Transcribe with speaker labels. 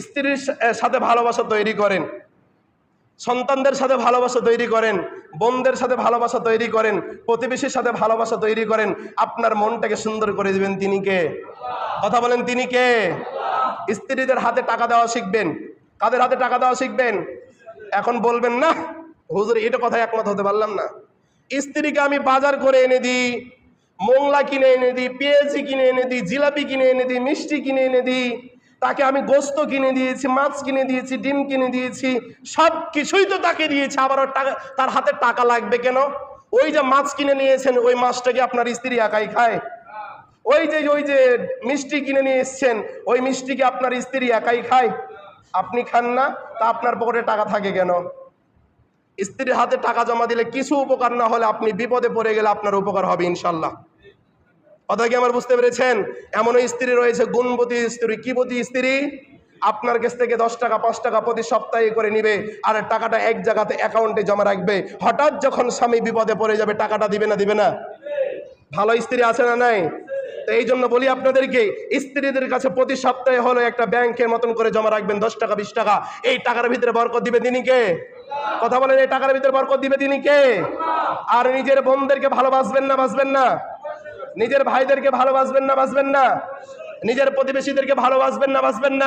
Speaker 1: স্ত্রীর সাথে ভালোবাসা তৈরি করেন। সন্তানদের সাথে ভালোবাসা তৈরি করেন। বোনদের সাথে ভালোবাসা তৈরি করেন। প্রতিবেশীর সাথে ভালোবাসা তৈরি করেন। আপনার মনটাকে সুন্দর করে দেবেন তিনি কে? কথা বলেন তিনি কে? স্ত্রীদের হাতে টাকা দেওয়া শিখবেন। কাদের হাতে টাকা দেওয়া শিখবেন? এখন বলবেন, না, হুজুর, এটা কথা একমত হতে পারলাম না। স্ত্রীকে আমি বাজার করে এনে দিই, মোংলা কিনে এনে দিই, পেঁয়াজি কিনে এনে দিই, জিলাপি কিনে এনে দিই, মিষ্টি কিনে এনে দিই তাকে আমি গোস্ত কিনে দিয়েছি, মাছ কিনে দিয়েছি, ডিম কিনে দিয়েছি, সব কিছুই তো তাকে দিয়েছি, আবার টাকা তার হাতে টাকা লাগবে কেন? ওই যে মাছ কিনে নিয়েছেন, ওই মাছটাকে আপনার স্ত্রী একাই খায়? ওই যে ওই যে মিষ্টি কিনে নিয়ে এসছেন, ওই মিষ্টিকে আপনার স্ত্রী একাই খায়? আপনি খান না, তা আপনার পকেটে টাকা থাকে কেন? স্ত্রীর হাতে টাকা জমা দিলে কিছু উপকার না হলে আপনি বিপদে পড়ে গেলে আপনার উপকার হবে ইনশাল্লাহ। কথা কি আমার বুঝতে পেরেছেন? এমন স্ত্রী রয়েছে, গুণবতী স্ত্রী। কিবতী স্ত্রী? আপনার কাছ থেকে দশ টাকা, পাঁচ টাকা প্রতি সপ্তাহে করে নিবে আর টাকাটা এক জায়গাতে অ্যাকাউন্টে জমা রাখবে। হঠাৎ যখন স্বামী বিপদে পড়ে যাবে, টাকাটা দিবে না দিবে না। ভালো স্ত্রী আছে না নাই? তো এই জন্য বলি আপনাদেরকে, স্ত্রীদের কাছে প্রতি সপ্তাহে হলো একটা ব্যাংকের মতন করে জমা রাখবেন, দশ টাকা, বিশ টাকা। এই টাকার ভিতরে বরকত দিবে তিনি কে? কথা বলেন, এই টাকার ভিতরে বরকত দিবে তিনি কে? আর নিজের বোনদেরকে ভালোবাসবেন না বাসবেন না? নিজের ভাইদেরকে ভালোবাসবেন না বাসবেন না। নিজের প্রতিবেশীদেরকে ভালোবাসবেন না বাসবেন না।